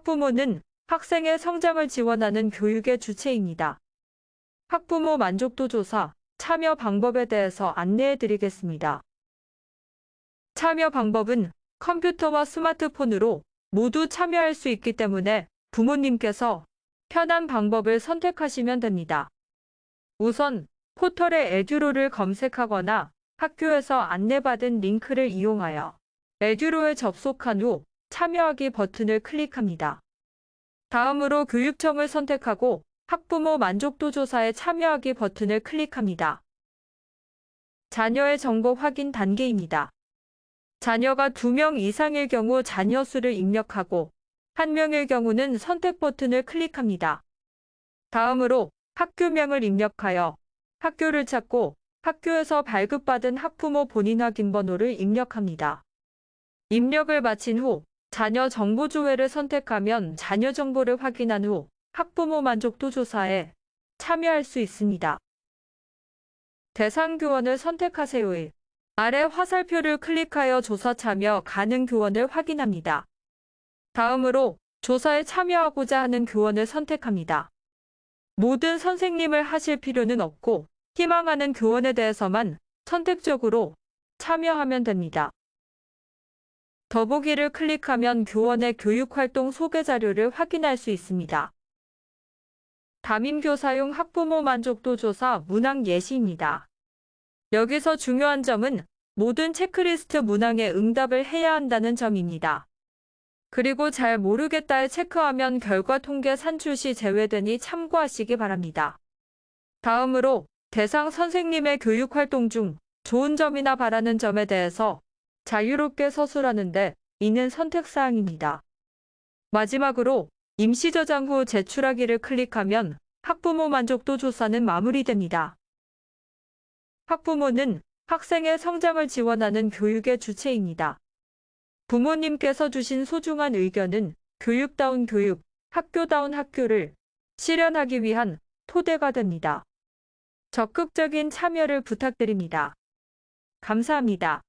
학부모는 학생의 성장을 지원하는 교육의 주체입니다. 학부모 만족도 조사, 참여 방법에 대해서 안내해 드리겠습니다. 참여 방법은 컴퓨터와 스마트폰으로 모두 참여할 수 있기 때문에 부모님께서 편한 방법을 선택하시면 됩니다. 우선 포털에 에듀로를 검색하거나 학교에서 안내받은 링크를 이용하여 에듀로에 접속한 후 참여하기 버튼을 클릭합니다. 다음으로 교육청을 선택하고 학부모 만족도 조사에 참여하기 버튼을 클릭합니다. 자녀의 정보 확인 단계입니다. 자녀가 2명 이상일 경우 자녀 수를 입력하고 1명일 경우는 선택 버튼을 클릭합니다. 다음으로 학교명을 입력하여 학교를 찾고 학교에서 발급받은 학부모 본인 확인 번호를 입력합니다. 입력을 마친 후 자녀 정보 조회를 선택하면 자녀 정보를 확인한 후 학부모 만족도 조사에 참여할 수 있습니다. 대상 교원을 선택하세요. 1. 아래 화살표를 클릭하여 조사 참여 가능 교원을 확인합니다. 다음으로 조사에 참여하고자 하는 교원을 선택합니다. 모든 선생님을 하실 필요는 없고 희망하는 교원에 대해서만 선택적으로 참여하면 됩니다. 더보기를 클릭하면 교원의 교육활동 소개 자료를 확인할 수 있습니다. 담임교 사용 학부모 만족도 조사 문항 예시입니다. 여기서 중요한 점은 모든 체크리스트 문항에 응답을 해야 한다는 점입니다. 그리고 잘 모르겠다에 체크하면 결과 통계 산출 시 제외되니 참고하시기 바랍니다. 다음으로 대상 선생님의 교육 활동 중 좋은 점이나 바라는 점에 대해서 자유롭게 서술하는데 이는 선택사항입니다. 마지막으로 임시 저장 후 제출하기를 클릭하면 학부모 만족도 조사는 마무리됩니다. 학부모는 학생의 성장을 지원하는 교육의 주체입니다. 부모님께서 주신 소중한 의견은 교육다운 교육, 학교다운 학교를 실현하기 위한 토대가 됩니다. 적극적인 참여를 부탁드립니다. 감사합니다.